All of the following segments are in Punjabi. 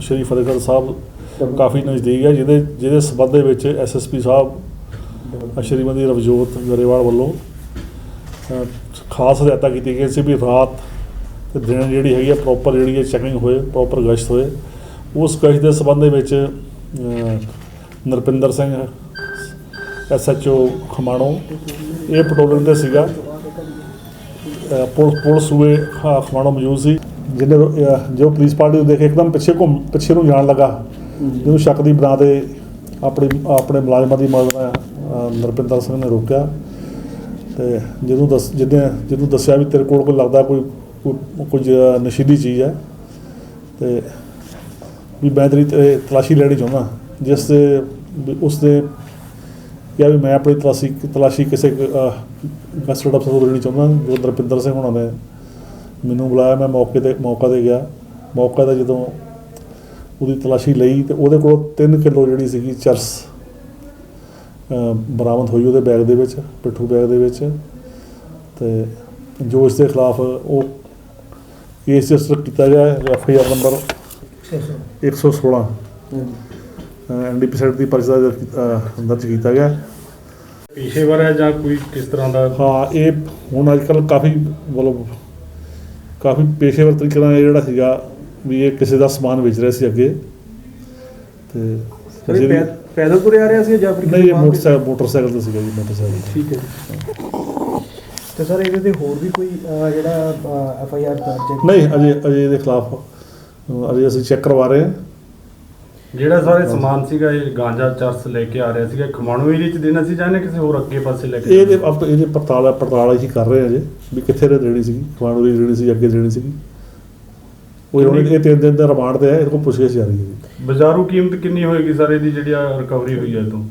ਸ਼੍ਰੀ ਫਤਿਹਗੜ੍ਹ ਸਾਹਿਬ ਕਾਫੀ ਨਜ਼ਦੀਕ ਹੈ, ਜਿਹਦੇ ਜਿਹਦੇ ਸਬੰਧ ਦੇ ਵਿੱਚ ਐਸਐਸਪੀ ਸਾਹਿਬ ਸ਼੍ਰੀਮਤੀ ਰਵਜੋਤ ਗਰੇਵਾਲ ਵੱਲੋਂ ਖਾਸ ਹਦਾਇਤਾਂ ਕੀਤੀ ਗਈ ਸੀ ਵੀ ਰਾਤ ਤੇ ਦਿਨ ਜਿਹੜੀ ਹੈਗੀ ਆ ਪ੍ਰੋਪਰ ਜਿਹੜੀ ਹੈ ਚੈਕਿੰਗ ਹੋਏ ਪ੍ਰੋਪਰ ਗਸ਼ਤ ਹੋਏ। ਉਸ ਗਸ਼ਤ ਦੇ ਸਬੰਧ ਦੇ ਵਿੱਚ ਨਰਪਿੰਦਰ ਸਿੰਘ ਐਸਐਚਓ ਖਮਾਣੋ, ਇਹ ਪੈਟਰੋਲਿੰਗ ਤੇ ਸੀਗਾ। ਅਹ ਪੁਲ ਪੁਲ ਸੂਏ ਖਮਾਣੋ ਮੌਜੂਦ ਸੀ। ਜਿਹਨੇ ਜੋ ਪੁਲਿਸ ਪਾਰਟੀ ਨੂੰ ਦੇਖ ਇੱਕਦਮ ਪਿੱਛੇ ਘੁੰਮ ਪਿੱਛੇ ਨੂੰ ਜਾਣ ਲੱਗਾ ਜਿਹਨੂੰ ਸ਼ੱਕ ਦੀ ਬਣਾ ਤੇ ਆਪਣੀ ਆਪਣੇ ਮੁਲਾਜ਼ਮਾਂ ਦੀ ਮਦਦ ਨਾਲ ਨਰਪਿੰਦਰ ਸਿੰਘ ਨੇ ਰੋਕਿਆ। ਤੇ ਜਦੋਂ ਦੱਸ ਜਿਹਨੇ ਜਿਹਨੂੰ ਦੱਸਿਆ ਵੀ ਤੇਰੇ ਕੋਲ ਕੋਈ ਲੱਗਦਾ ਕੋਈ ਕੁਝ ਨਸ਼ੀਲੀ ਚੀਜ਼ ਹੈ ਤੇ ਵੀ ਤੇਰੀ ਤੇ ਤਲਾਸ਼ੀ ਲੈਣੀ ਚਾਹੁੰਦਾ। ਜਿਸ ਦੇ ਉਸ ਦੇ ਕਿਹਾ ਵੀ ਮੈਂ ਆਪਣੀ ਤਲਾਸ਼ੀ ਤਲਾਸ਼ੀ ਕਿਸੇ ਕਸਟਰਡ ਅਫਸਰ ਤੋਂ ਲੈਣੀ ਚਾਹੁੰਦਾ ਜੋ ਦਰਪਿੰਦਰ ਸਿੰਘ ਹੋਣਾ ਨੇ। ਮੈਨੂੰ ਬੁਲਾਇਆ ਮੈਂ ਮੌਕੇ ਤੇ ਮੌਕਾ ਤੇ ਗਿਆ। ਮੌਕਾ ਤੇ ਜਦੋਂ ਉਹਦੀ ਤਲਾਸ਼ੀ ਲਈ ਤੇ ਉਹਦੇ ਕੋਲ 3 ਕਿਲੋ ਜਿਹੜੀ ਸੀਗੀ ਚਰਸ ਬਰਾਮਦ ਹੋਈ ਉਹਦੇ ਬੈਗ ਦੇ ਵਿੱਚ ਪਿੱਠੂ ਬੈਗ ਦੇ ਵਿੱਚ। ਤੇ ਜੋ ਇਸ ਦੇ ਖਿਲਾਫ ਉਹ ਕੇਸ ਰਜਿਸਟਰ ਕੀਤਾ ਗਿਆ F I R number 116 NDPS act ਦੀ ਪਰਚਾ ਦਰਜ ਕੀਤਾ- ਅ, ਦਰਜ ਕੀਤਾ ਗਿਆ। ਪੇਸ਼ੇਵਰ ਹੈ ਜਾਂ ਕੋਈ ਕਿਸ ਤਰ੍ਹਾਂ ਦਾ? ਹਾਂ ਇਹ ਹੁਣ ਅੱਜ ਕੱਲ ਕਾਫੀ ਮਤਲਬ ਕਾਫੀ ਪੇਸ਼ੇਵਰ ਤਰੀਕੇ ਨਾਲ ਇਹ ਜਿਹੜਾ ਸੀਗਾ ਵੀ ਇਹ ਕਿਸੇ ਦਾ ਸਮਾਨ ਵੇਚ ਰਿਹਾ ਸੀ ਅੱਗੇ ਤੇ ਸਰ ਇਹ ਜਿਹੜੀ- ਪੈ- ਪੈਦਲ ਤੁਰਿਆ ਆ ਰਿਹਾ ਸੀ ਜਾਂ ਫਿਰ ਨਹੀਂ ਇਹ ਕਿਸੇ ਵਾਹਨ ਤੇ? ਮੋਟਰਸਾਈਕਲ ਮੋਟਰਸਾਈਕਲ ਤੇ ਸੀਗਾ ਜੀ ਮੋਟਰਸਾਈਕਲ ਠੀਕ ਹੈ ਜੀ। ਤੇ ਸਰ ਇਹਦੇ ਤੇ ਹੋਰ ਵੀ ਕੋਈ ਅਹ, ਜਿਹੜਾ ਐਫ ਆਈ ਆਰ ਦਰਜ ਹੈ ਨਹੀਂ ਅਜੇ ਅਜੇ ਇਹਦੇ ਖਿਲਾਫ ਅਜੇ ਅਸੀਂ ਚੈੱਕ ਕਰਵਾ ਰਹੇ ਹਾਂ ਜਿਹੜਾ ਸਾਰੇ ਸਮਾਨ ਸੀਗਾ ਇਹ ਗਾਂਜਾ ਚਰਸ ਲੈ ਕੇ ਆ ਰਿਹਾ ਸੀਗਾ। ਖਮਾਣੋ ਏਰੀਆ ਚ ਦੇਣਾ ਸੀ ਜਾਂ ਇਹਨੇ ਕਿਸੇ ਹੋਰ ਅੱਗੇ ਪਾਸੇ ਲੈ ਕੇ ਇਹਦੇ ਆਪ ਇਹਦੇ ਪੜਤਾਲ ਪੜਤਾਲ ਅਸੀਂ ਕਰ ਰਹੇ ਹਾਂ ਅਜੇ ਵੀ ਕਿੱਥੇ ਦੇ ਦੇਣੀ ਸੀ ਖਵਾਣੂ ਦੀ ਦੇਣੀ ਸੀ ਅੱਗੇ ਦੇਣੀ ਸੀ ਉਹ ਹੁਣ ਇਹ ਤਿੰਨ ਦਿਨ ਦਾ ਰਿਮਾਂਡ ਤੇ ਹੈ ਇਹਦੇ ਕੋਲ ਪੁੱਛਗਿੱਛ ਜਾਰੀ ਹੈ। ਜੀ ਬਾਜ਼ਾਰੂ ਕੀਮਤ ਕਿੰਨੀ ਹੋਏਗੀ ਸਰ ਇਹਦੀ ਜਿਹੜੀ ਰਿਕਵਰੀ ਹੋਈ ਹੈ ਤੋਂ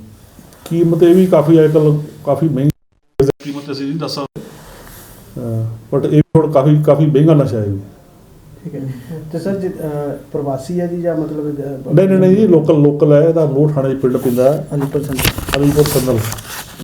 ਕੀਮਤ ਇਹ ਵੀ ਕਾਫੀ ਅੱਜ ਕੱਲ੍ਹ ਕਾਫੀ ਮਹਿੰਗੀ ਹੈ। ਕੀਮਤ ਅਸੀਂ ਨਹੀਂ ਦੱਸ ਸਕਦੇ ਬਟ ਇਹ ਹੁਣ ਕਾਫੀ ਕਾਫੀ ਮਹਿੰਗਾ ਨਸ਼ਾ ਹੈ। ਜੀ ਠੀਕ ਹੈ। ਤੇ ਸਰ ਜੀ, ਪ੍ਰਵਾਸੀ ਹੈ ਜੀ ਜਾਂ ਮਤਲਬ ਨਹੀਂ ਨਹੀਂ ਨਹੀਂ ਜੀ ਲੋਕਲ ਲੋਕਲ ਹੈ ਇਹਦਾ ਲੋਹ ਥਾਣੇ ਪਿੰਡ ਪਿੰਦਾ। ਹੈ ਹਾਂਜੀ ਪਰਸੈਂਟ ਅਲੀਪੁਰ ਸੰਦਲ